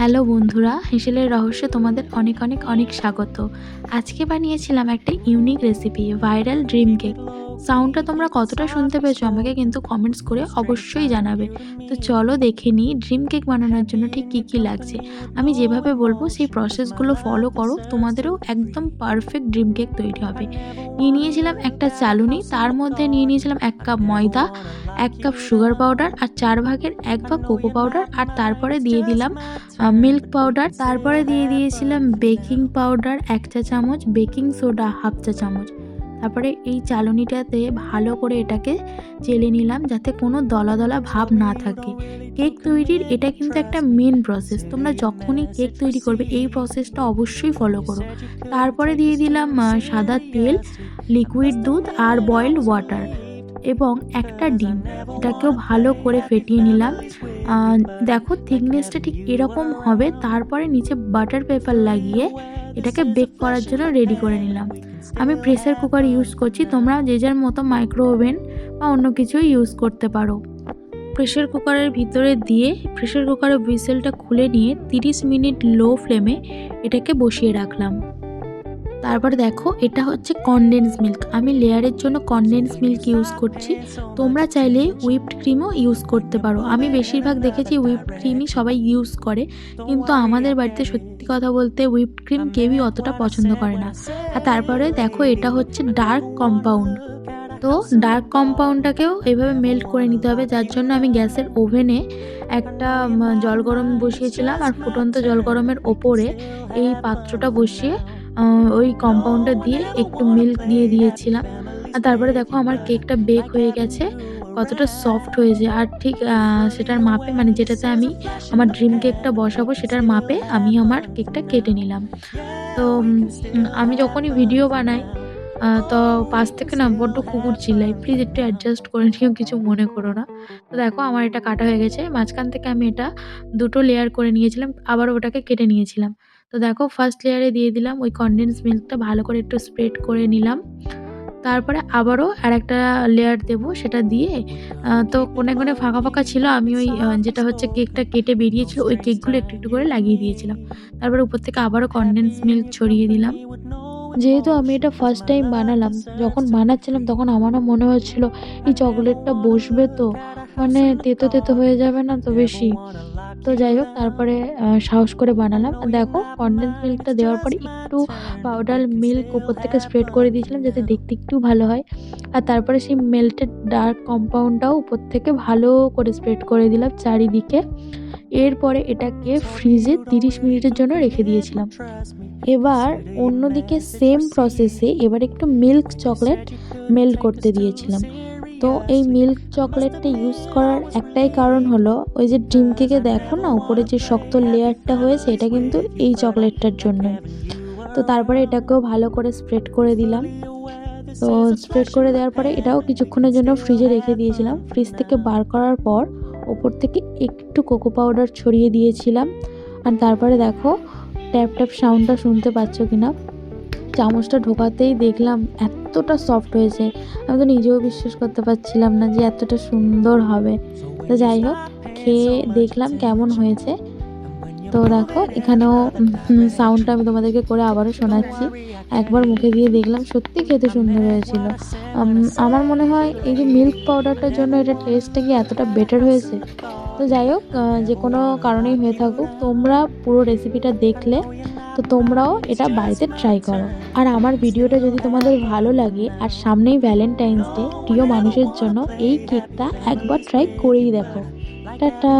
Hello বন্ধুরা, হেসেলের রহস্য তোমাদের অনেক অনেক অনেক স্বাগত। আজকে বানিয়েছিলাম একটা unique recipe viral dream cake সাউন্ডটা তোমরা কতটা শুনতে পেয়েছ আমাকে কিন্তু কমেন্টস করে অবশ্যই জানাবে। তো চলো দেখে নিই ড্রিম কেক বানানোর জন্য ঠিক কী কী লাগছে। আমি যেভাবে বলব সেই প্রসেসগুলো ফলো করো, তোমাদেরও একদম পারফেক্ট ড্রিম কেক তৈরি হবে। নিয়ে নিয়েছিলাম একটা চালুনি, তার মধ্যে নিয়ে নিয়েছিলাম এক কাপ ময়দা, এক কাপ সুগার পাউডার আর চার ভাগের এক ভাগ কোকো পাউডার আর তারপরে দিয়ে দিলাম মিল্ক পাউডার তারপরে দিয়ে দিয়েছিলাম বেকিং পাউডার এক চা চামচ বেকিং সোডা হাফ চা চামচ তারপরে এই চালনিটাতে ভালো করে এটাকে চেলে নিলাম যাতে কোনো দলা দলা ভাব না থাকে। কেক তৈরির এটা কিন্তু একটা মেন প্রসেস তোমরা যখনই কেক তৈরি করবে, এই প্রসেসটা অবশ্যই ফলো করো। তারপরে দিয়ে দিলাম সাদা তেল লিকুইড দুধ আর বয়েলড ওয়াটার এবং একটা ডিম, এটাকেও ভালো করে ফেটিয়ে নিলাম। দেখো থিকনেসটা ঠিক এরকম হবে, তারপরে নিচে বাটার পেপার লাগিয়ে এটাকে বেক করার জন্য রেডি করে নিলাম। আমি প্রেসার কুকার ইউজ করছি, তোমরা যে যার মতো মাইক্রো ওভেন বা অন্য কিছু ইউজ করতে পারো। প্রেসার কুকারের ভিতরে দিয়ে প্রেসার কুকারের হুইসেলটা খুলে নিয়ে 30 মিনিট লো ফ্লেমে এটাকে বসিয়ে রাখলাম। তারপর দেখো, এটা হচ্ছে কনডেন্স মিল্ক আমি লেয়ারের জন্য কনডেন্স মিল্ক ইউজ করছি। তোমরা চাইলে হুইপড ক্রিমও ইউজ করতে পারো। আমি বেশিরভাগ দেখেছি হুইপড ক্রিমই সবাই ইউজ করে। কিন্তু আমাদের বাড়িতে সত্যি কথা বলতে হুইপড ক্রিম কেউই অতটা পছন্দ করে না। আর তারপরে দেখো, এটা হচ্ছে ডার্ক কম্পাউন্ড তো ডার্ক কম্পাউন্ডটাকেও এভাবে মেল্ট করে নিতে হবে। যার জন্য আমি গ্যাসের ওভেনে একটা জল গরম বসিয়েছিলাম। আর ফুটন্ত জল গরমের ওপরে এই পাত্রটা বসিয়ে ওই কম্পাউন্ডটা দিয়ে একটু মিল্ক দিয়ে দিয়েছিলাম। আর তারপরে দেখো আমার কেকটা বেক হয়ে গেছে, কতটা সফট হয়েছে। আর ঠিক সেটার মাপে মানে যেটাতে আমি আমার ড্রিম কেকটা বসাবো, সেটার মাপে আমি আমার কেকটা কেটে নিলাম। তো আমি যখনই ভিডিও বানাই তো পাশ থেকে না বড্ড কুকুর চিল্লাই প্লিজ একটু অ্যাডজাস্ট করে নিও, কিছু মনে করো না। তো দেখো আমার এটা কাটা হয়ে গেছে। মাঝখান থেকে আমি এটা দুটো লেয়ার করে নিয়েছিলাম, আবার ওটাকে কেটে নিয়েছিলাম। তো দেখো ফার্স্ট লেয়ারে দিয়ে দিলাম ওই কনডেন্স মিল্কটা ভালো করে একটু স্প্রেড করে নিলাম। তারপরে আবারও আর একটা লেয়ার দেবো, সেটা দিয়ে তো কোনে কোনে ফাঁকা ফাঁকা ছিল, আমি ওই যেটা হচ্ছে কেকটা কেটে বেরিয়েছিল, ওই কেকগুলো একটু একটু করে লাগিয়ে দিয়েছিলাম। তারপরে উপর থেকে আবারও কনডেন্স মিল্ক ছড়িয়ে দিলাম। যেহেতু আমি এটা ফার্স্ট টাইম বানালাম, যখন বানাচ্ছিলাম তখন আমারও মনে হচ্ছিল, এই চকলেটটা বসবে তো মানে তেতো তেতো হয়ে যাবে না তো বেশি? তো যাই হোক, তারপরে সাহস করে বানালাম। দেখো কনডেন্স মিল্কটা দেওয়ার পরে একটু পাউডার মিল্ক উপর থেকে স্প্রেড করে দিয়েছিলাম যাতে দেখতে একটু ভালো হয়। আর তারপরে সেই মেল্টেড ডার্ক কম্পাউন্ডটাও উপর থেকে ভালো করে স্প্রেড করে দিলাম চারিদিকে। এরপরে এটাকে ফ্রিজে তিরিশ মিনিটের জন্য রেখে দিয়েছিলাম। এবার অন্যদিকে সেম প্রসেসে এবার একটু মিল্ক চকলেট মেল্ট করতে দিয়েছিলাম। তো এই মিল্ক চকলেটটা ইউজ করার একটাই কারণ হলো, ওই যে ডিম কেকে দেখো না, উপরে যে শক্ত লেয়ারটা হয়েছে, এটা কিন্তু এই চকলেটটার জন্য তো তারপরে এটাকেও ভালো করে স্প্রেড করে দিলাম। তো স্প্রেড করে দেওয়ার পরে এটাও কিছুক্ষণের জন্য ফ্রিজে রেখে দিয়েছিলাম। ফ্রিজ থেকে বার করার পর ওপর থেকে একটু কোকো পাউডার ছড়িয়ে দিয়েছিলাম। আর তারপরে দেখো ট্যাপ ট্যাপ সাউন্ডটা শুনতে পাচ্ছ কি না চামচটা ঢোকাতেই দেখলাম এতটা সফট হয়েছে। আমি তো নিজেও বিশ্বাস করতে পারছিলাম না যে এতটা সুন্দর হবে। তো যাই হোক, খেয়ে দেখলাম কেমন হয়েছে। তো দেখো, এখানেও সাউন্ডটা আমি তোমাদেরকে করে আবারও শোনাচ্ছি। একবার মুখে দিয়ে দেখলাম, সত্যি খেতে সুন্দর হয়েছিল। আমার মনে হয় এই যে মিল্ক পাউডারটার জন্য এটা টেস্টটা কি এতটা বেটার হয়েছে? তো যাই হোক যে কোনো কারণেই হয়ে থাকুক, তোমরা পুরো রেসিপিটা দেখলে, তো তোমরাও এটা বাড়িতে ট্রাই করো। আর আমার ভিডিওটা যদি তোমাদের ভালো লাগে, আর সামনেই ভ্যালেন্টাইন্স ডে প্রিয় মানুষের জন্য এই কেকটা একবার ট্রাই করেই দেখো। টাটা!